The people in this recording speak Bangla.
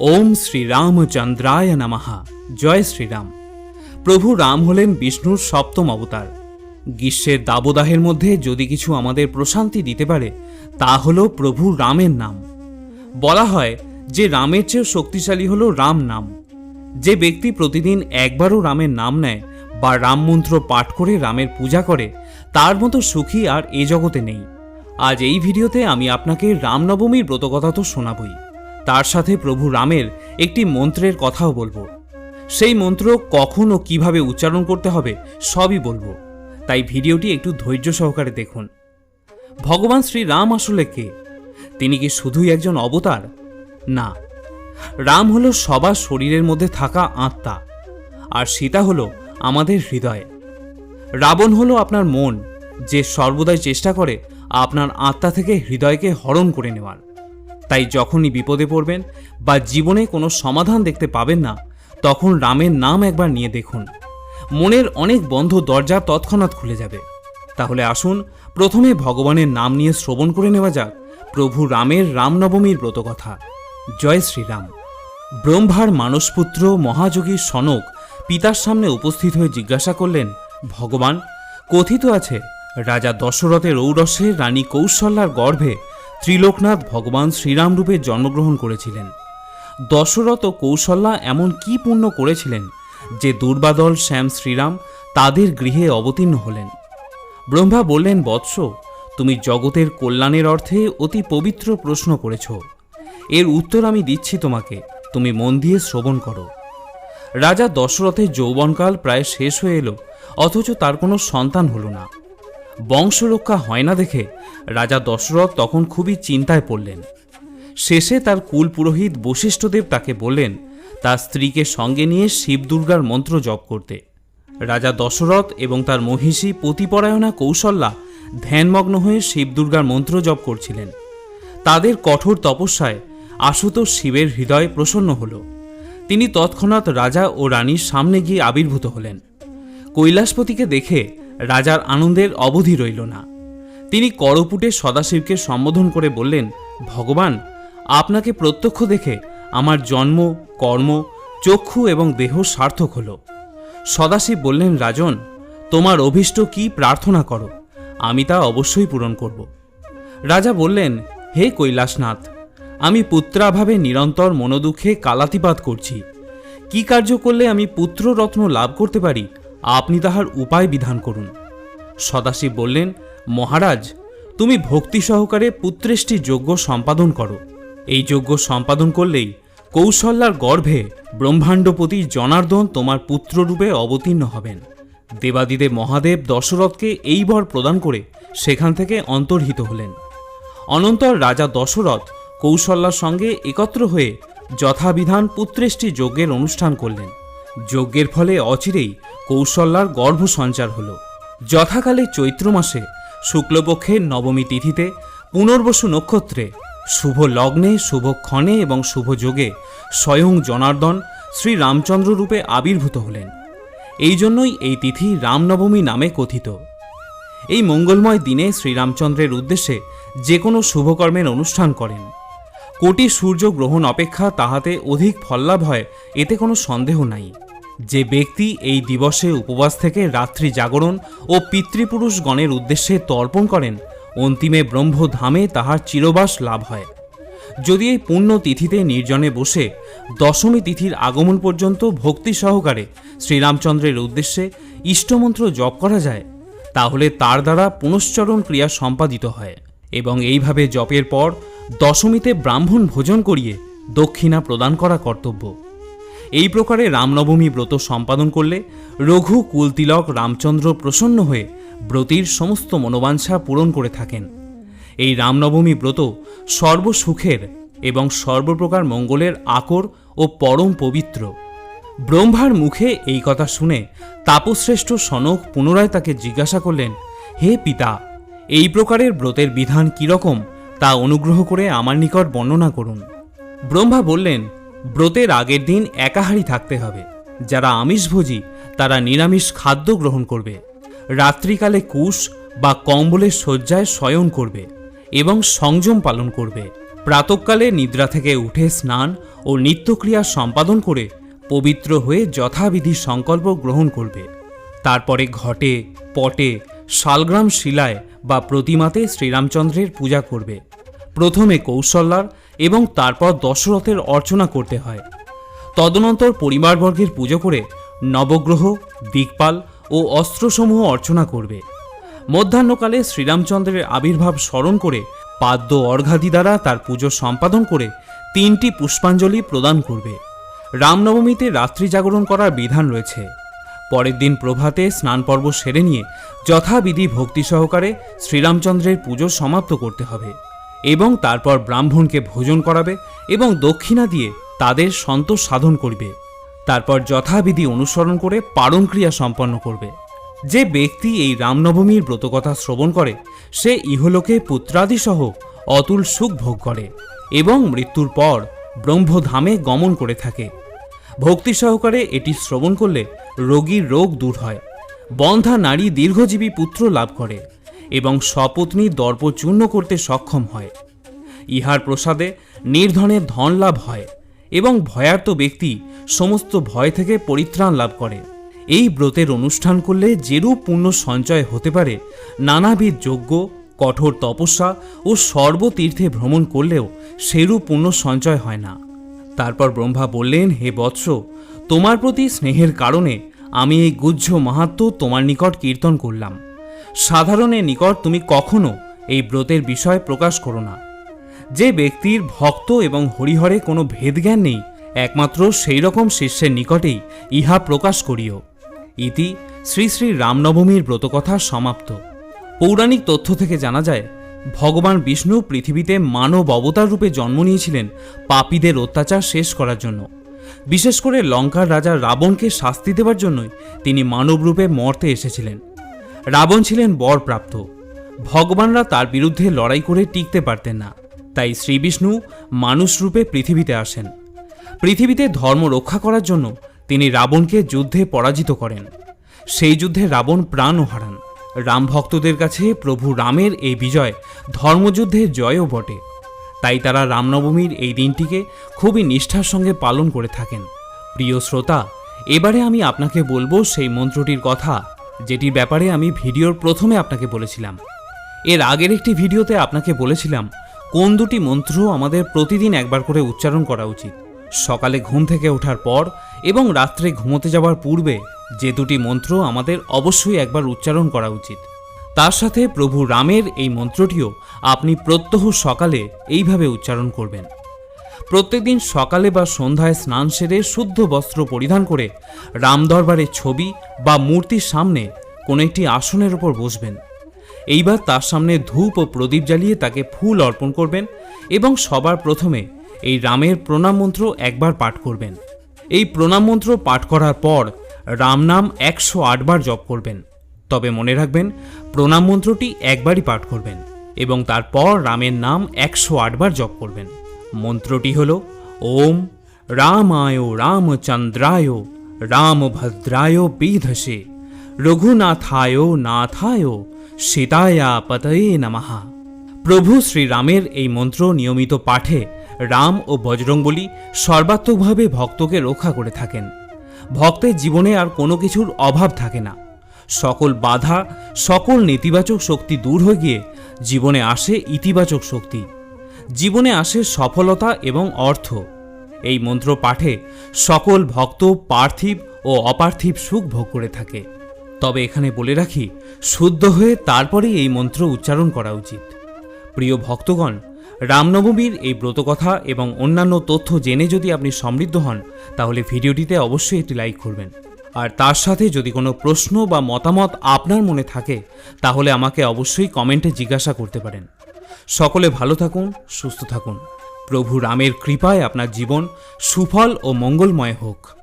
ওম শ্রীরামচন্দ্রায় নমঃ। জয় শ্রীরাম। প্রভু রাম হলেন বিষ্ণুর সপ্তম অবতার। গ্রীষ্মের দাবদাহের মধ্যে যদি কিছু আমাদের প্রশান্তি দিতে পারে, তা হল প্রভু রামের নাম। বলা হয় যে রামের চেয়েও শক্তিশালী হল রাম নাম। যে ব্যক্তি প্রতিদিন একবারও রামের নাম নেয় বা রাম মন্ত্র পাঠ করে রামের পূজা করে, তার মতো সুখী আর এ জগতে নেই। আজ এই ভিডিওতে আমি আপনাকে রামনবমীর ব্রতকথা তো শোনাবই। তার সাথে প্রভু রামের একটি মন্ত্রের কথাও বলব। সেই মন্ত্র কখন ও কীভাবে উচ্চারণ করতে হবে সবই বলব। তাই ভিডিওটি একটু ধৈর্য সহকারে দেখুন। ভগবান শ্রী রাম আসলে কে? তিনি কি শুধুই একজন অবতার? না। রাম হলো সবার শরীরের মধ্যে থাকা আত্মা, আর সীতা হলো আমাদের হৃদয়। রাবণ হলো আপনার মন, যে সর্বদাই চেষ্টা করে আপনার আত্মা থেকে হৃদয়কে হরণ করে নেওয়ার। তাই যখনই বিপদে পড়বেন বা জীবনে কোনো সমাধান দেখতে পাবেন না, তখন রামের নাম একবার নিয়ে দেখুন। মনের অনেক বন্ধ দরজা তৎক্ষণাৎ খুলে যাবে। তাহলে আসুন, প্রথমে ভগবানের নাম নিয়ে শ্রবণ করে নেওয়া যাক, প্রভু রামের রামনবমীর ব্রতকথা। জয় শ্রীরাম। ব্রহ্মার মানসপুত্র মহাযোগী সনক পিতার সামনে উপস্থিত হয়ে জিজ্ঞাসা করলেন, ভগবান, কথিত আছে, রাজা দশরথের ঔরসে রানী কৌশল্যার গর্ভে ত্রিলোকনাথ ভগবান শ্রীরাম রূপে জন্মগ্রহণ করেছিলেন। দশরথ ও কৌশল্যা এমন কি পুণ্য করেছিলেন যে দুর্বাদল শ্যাম শ্রীরাম তাদের গৃহে অবতীর্ণ হলেন। ব্রহ্মা বললেন, বৎস, তুমি জগতের কল্যাণের অর্থে অতি পবিত্র প্রশ্ন করেছ। এর উত্তর আমি দিচ্ছি তোমাকে, তুমি মন দিয়ে শ্রবণ করো। রাজা দশরথের যৌবনকাল প্রায় শেষ হয়ে এলো, অথচ তার কোনো সন্তান হলো না। বংশরক্ষা হয় না দেখে রাজা দশরথ তখন খুবই চিন্তায় পড়লেন। শেষে তার কুল পুরোহিত বশিষ্ঠদেব তাকে বললেন, তার স্ত্রীকে সঙ্গে নিয়ে শিব দুর্গার মন্ত্র জপ করতে। রাজা দশরথ এবং তার মহিষী পতিপরায়ণা কৌশল্যা ধ্যানমগ্ন হয়ে শিবদুর্গার মন্ত্র জপ করছিলেন। তাদের কঠোর তপস্যায় আশুতোষ শিবের হৃদয় প্রসন্ন হল। তিনি তৎক্ষণাৎ রাজা ও রানীর সামনে গিয়ে আবির্ভূত হলেন। কৈলাসপতিকে দেখে রাজার আনন্দের অবধি রইল না। তিনি করপুটে সদাশিবকে সম্বোধন করে বললেন, ভগবান, আপনাকে প্রত্যক্ষ দেখে আমার জন্ম, কর্ম, চক্ষু এবং দেহ সার্থক হল। সদাশিব বললেন, রাজন, তোমার অভীষ্ট কি প্রার্থনা করো, আমি তা অবশ্যই পূরণ করব। রাজা বললেন, হে কৈলাসনাথ, আমি পুত্রাভাবে নিরন্তর মনোদুঃখে কালাতিপাত করছি। কি কার্য করলে আমি পুত্ররত্ন লাভ করতে পারি আপনি তাহার উপায় বিধান করুন। সদাশিব বললেন, মহারাজ, তুমি ভক্তি সহকারে পুত্রেষ্টি যজ্ঞ সম্পাদন করো। এই যজ্ঞ সম্পাদন করলেই কৌশল্যার গর্ভে ব্রহ্মাণ্ডপতি জনার্দন তোমার পুত্ররূপে অবতীর্ণ হবেন। দেবাদিদেব মহাদেব দশরথকে এই বর প্রদান করে সেখান থেকে অন্তর্হিত হলেন। অনন্তর রাজা দশরথ কৌশল্যার সঙ্গে একত্র হয়ে যথাবিধান পুত্রেষ্টি যজ্ঞের অনুষ্ঠান করলেন। যজ্ঞের ফলে অচিরেই কৌশল্যার গর্ভ সঞ্চার হল। যথাকালে চৈত্র মাসে শুক্লপক্ষের নবমী তিথিতে পুনর্বসু নক্ষত্রে শুভ লগ্নে, শুভ ক্ষণে এবং শুভ যোগে স্বয়ং জনার্দন শ্রী রামচন্দ্র রূপে আবির্ভূত হলেন। এই জন্যই এই তিথি রামনবমী নামে কথিত। এই মঙ্গলময় দিনে শ্রীরামচন্দ্রের উদ্দেশ্যে যে কোনো শুভকর্মের অনুষ্ঠান করেন। কোটি সূর্য গ্রহণ অপেক্ষা তাহাতে অধিক ফললাভ হয়, এতে কোনো সন্দেহ নাই। যে ব্যক্তি এই দিবসে উপবাস থেকে রাত্রি জাগরণ ও পিতৃপুরুষগণের উদ্দেশ্যে তর্পণ করেন, অন্তিমে ব্রহ্মধামে তাহার চিরবাস লাভ হয়। যদি এই পুণ্য তিথিতে নির্জনে বসে দশমী তিথির আগমন পর্যন্ত ভক্তি সহকারে শ্রীরামচন্দ্রের উদ্দেশ্যে ইষ্টমন্ত্র জপ করা যায়, তাহলে তার দ্বারা পুনশ্চরণ ক্রিয়া সম্পাদিত হয় এবং এইভাবে জপের পর দশমীতে ব্রাহ্মণ ভোজন করিয়ে দক্ষিণা প্রদান করা কর্তব্য। এই প্রকারে রামনবমী ব্রত সম্পাদন করলে রঘু, কুলতিলক, রামচন্দ্র প্রসন্ন হয়ে ব্রতির সমস্ত মনোবাঞ্ছা পূরণ করে থাকেন। এই রামনবমী ব্রত সর্বসুখের এবং সর্বপ্রকার মঙ্গলের আকর ও পরম পবিত্র। ব্রহ্মার মুখে এই কথা শুনে তাপশ্রেষ্ঠ সনক পুনরায় তাকে জিজ্ঞাসা করলেন, হে পিতা, এই প্রকারের ব্রতের বিধান কীরকম তা অনুগ্রহ করে আমার নিকট বর্ণনা করুন। ব্রহ্মা বললেন ব্রতের আগের দিন একাহারি থাকতে হবে। যারা আমিষভোজী, তারা নিরামিষ খাদ্য গ্রহণ করবে। রাত্রিকালে কুশ বা কম্বলের শয্যায় শয়ন করবে এবং সংযম পালন করবে। প্রাতকালে নিদ্রা থেকে উঠে স্নান ও নিত্যক্রিয়া সম্পাদন করে পবিত্র হয়ে যথাবিধি সংকল্প গ্রহণ করবে। তারপরে ঘটে, পটে, শালগ্রাম শিলায় বা প্রতিমাতে শ্রীরামচন্দ্রের পূজা করবে। প্রথমে কৌশল্যার এবং তারপর দশরথের অর্চনা করতে হয়। তদনন্তর পরিবারবর্গের পুজো করে নবগ্রহ, দিকপাল ও অস্ত্রসমূহ অর্চনা করবে। মধ্যাহ্নকালে শ্রীরামচন্দ্রের আবির্ভাব স্মরণ করে পাদ্য অর্ঘাদি দ্বারা তার পুজো সম্পাদন করে তিনটি পুষ্পাঞ্জলি প্রদান করবে। রামনবমীতে রাত্রি জাগরণ করার বিধান রয়েছে। পরের দিন প্রভাতে স্নান পর্ব সেরে নিয়ে যথাবিধি ভক্তি সহকারে শ্রীরামচন্দ্রের পুজো সমাপ্ত করতে হবে। এবং তারপর ব্রাহ্মণকে ভোজন করাবে এবং দক্ষিণা দিয়ে তাদের সন্তোষ সাধন করবে। তারপর যথাবিধি অনুসরণ করে পালন ক্রিয়া সম্পন্ন করবে। যে ব্যক্তি এই রামনবমীর ব্রতকথা শ্রবণ করে, সে ইহলোকে পুত্রাদিসহ অতুল সুখ ভোগ করে এবং মৃত্যুর পর ব্রহ্মধামে গমন করে থাকে। ভক্তি সহকারে এটি শ্রবণ করলে রোগীর রোগ দূর হয়। বন্ধা নারী দীর্ঘজীবী পুত্র লাভ করে। এবং স্বপত্নী দর্প চূর্ণ করতে সক্ষম হয়। ইহার প্রসাদে নির্ধনের ধন লাভ হয় এবং ভয়ার্ত ব্যক্তি সমস্ত ভয় থেকে পরিত্রাণ লাভ করে। এই ব্রতের অনুষ্ঠান করলে যেরূপ পুণ্য সঞ্চয় হতে পারে, নানাবিধ যজ্ঞ, কঠোর তপস্যা ও সর্বতীর্থে ভ্রমণ করলেও সেরূপ পুণ্য সঞ্চয় হয় না। তারপর ব্রহ্মা বললেন, হে বৎস, তোমার প্রতি স্নেহের কারণে আমি এই গুহ্য মাহাত্ম তোমার নিকট কীর্তন করলাম। সাধারণের নিকট তুমি কখনো এই ব্রতের বিষয় প্রকাশ করো না। যে ব্যক্তির ভক্ত এবং হরিহরে কোনো ভেদজ্ঞান নেই, একমাত্র সেই রকম শিষ্যের নিকটেই ইহা প্রকাশ করিও। ইতি শ্রী শ্রী রামনবমীর ব্রতকথা সমাপ্ত। পৌরাণিক তথ্য থেকে জানা যায়, ভগবান বিষ্ণু পৃথিবীতে মানব অবতার রূপে জন্ম নিয়েছিলেন পাপীদের অত্যাচার শেষ করার জন্য। বিশেষ করে লঙ্কার রাজা রাবণকে শাস্তি দেওয়ার জন্যই তিনি মানব রূপে মর্তে এসেছিলেন। রাবণ ছিলেন বরপ্রাপ্ত। ভগবানরা তার বিরুদ্ধে লড়াই করে টিকতে পারতেন না। তাই শ্রীবিষ্ণু মানুষ রূপে পৃথিবীতে আসেন। পৃথিবীতে ধর্ম রক্ষা করার জন্য তিনি রাবণকে যুদ্ধে পরাজিত করেন। সেই যুদ্ধে রাবণ প্রাণও হারান। রাম ভক্তদের কাছে প্রভু রামের এই বিজয় ধর্মযুদ্ধের জয়ও বটে। তাই তারা রামনবমীর এই দিনটিকে খুবই নিষ্ঠার সঙ্গে পালন করে থাকেন। প্রিয় শ্রোতা, এবারে আমি আপনাকে বলব সেই মন্ত্রটির কথা যেটির ব্যাপারে আমি ভিডিওর প্রথমে আপনাকে বলেছিলাম। এর আগের একটি ভিডিওতে আপনাকে বলেছিলাম, কোন দুটি মন্ত্র আমাদের প্রতিদিন একবার করে উচ্চারণ করা উচিত। সকালে ঘুম থেকে ওঠার পর এবং রাত্রে ঘুমোতে যাওয়ার পূর্বে যে দুটি মন্ত্র আমাদের অবশ্যই একবার উচ্চারণ করা উচিত। তার সাথে প্রভু রামের এই মন্ত্রটিও আপনি প্রত্যহ সকালে এইভাবে উচ্চারণ করবেন। প্রত্যেকদিন সকালে বা সন্ধ্যায় স্নান সেরে শুদ্ধ বস্ত্র পরিধান করে রামদরবারের ছবি বা মূর্তির সামনে কোনো একটি আসনের ওপর বসবেন। এইবার তার সামনে ধূপ ও প্রদীপ জ্বালিয়ে তাকে ফুল অর্পণ করবেন এবং সবার প্রথমে এই রামের প্রণাম মন্ত্র একবার পাঠ করবেন। এই প্রণাম মন্ত্র পাঠ করার পর রাম নাম একশো আটবার জপ করবেন। তবে মনে রাখবেন, প্রণাম মন্ত্রটি একবারই পাঠ করবেন এবং তারপর রামের নাম একশো আটবার জপ করবেন। মন্ত্রটি হল, ওম রামায় রামচন্দ্রায় রামভদ্রায় বিধসে, রঘুনাথায় নাথায় সীতায়া পতয়ে নমঃ। প্রভু শ্রীরামের এই মন্ত্র নিয়মিত পাঠে রাম ও বজরংবলী সর্বাত্মকভাবে ভক্তকে রক্ষা করে থাকেন। ভক্তের জীবনে আর কোনো কিছুর অভাব থাকে না। সকল বাধা, সকল নেতিবাচক শক্তি দূর হয়ে গিয়ে জীবনে আসে ইতিবাচক শক্তি। জীবনে আসে সফলতা এবং অর্থ। এই মন্ত্র পাঠে সকল ভক্ত পার্থিব ও অপার্থিব সুখ ভোগ করে থাকে। তবে এখানে বলে রাখি, শুদ্ধ হয়ে তারপরেই এই মন্ত্র উচ্চারণ করা উচিত। প্রিয় ভক্তগণ, রামনবমীর এই ব্রতকথা এবং অন্যান্য তথ্য জেনে যদি আপনি সমৃদ্ধ হন, তাহলে ভিডিওটিতে অবশ্যই একটি লাইক করবেন। আর তার সাথে যদি কোনো প্রশ্ন বা মতামত আপনার মনে থাকে, তাহলে আমাকে অবশ্যই কমেন্টে জিজ্ঞাসা করতে পারেন। সকলে ভালো থাকুন সুস্থ থাকুন। প্রভু রামের কৃপায় আপনার জীবন সুফল ও মঙ্গলময় হোক।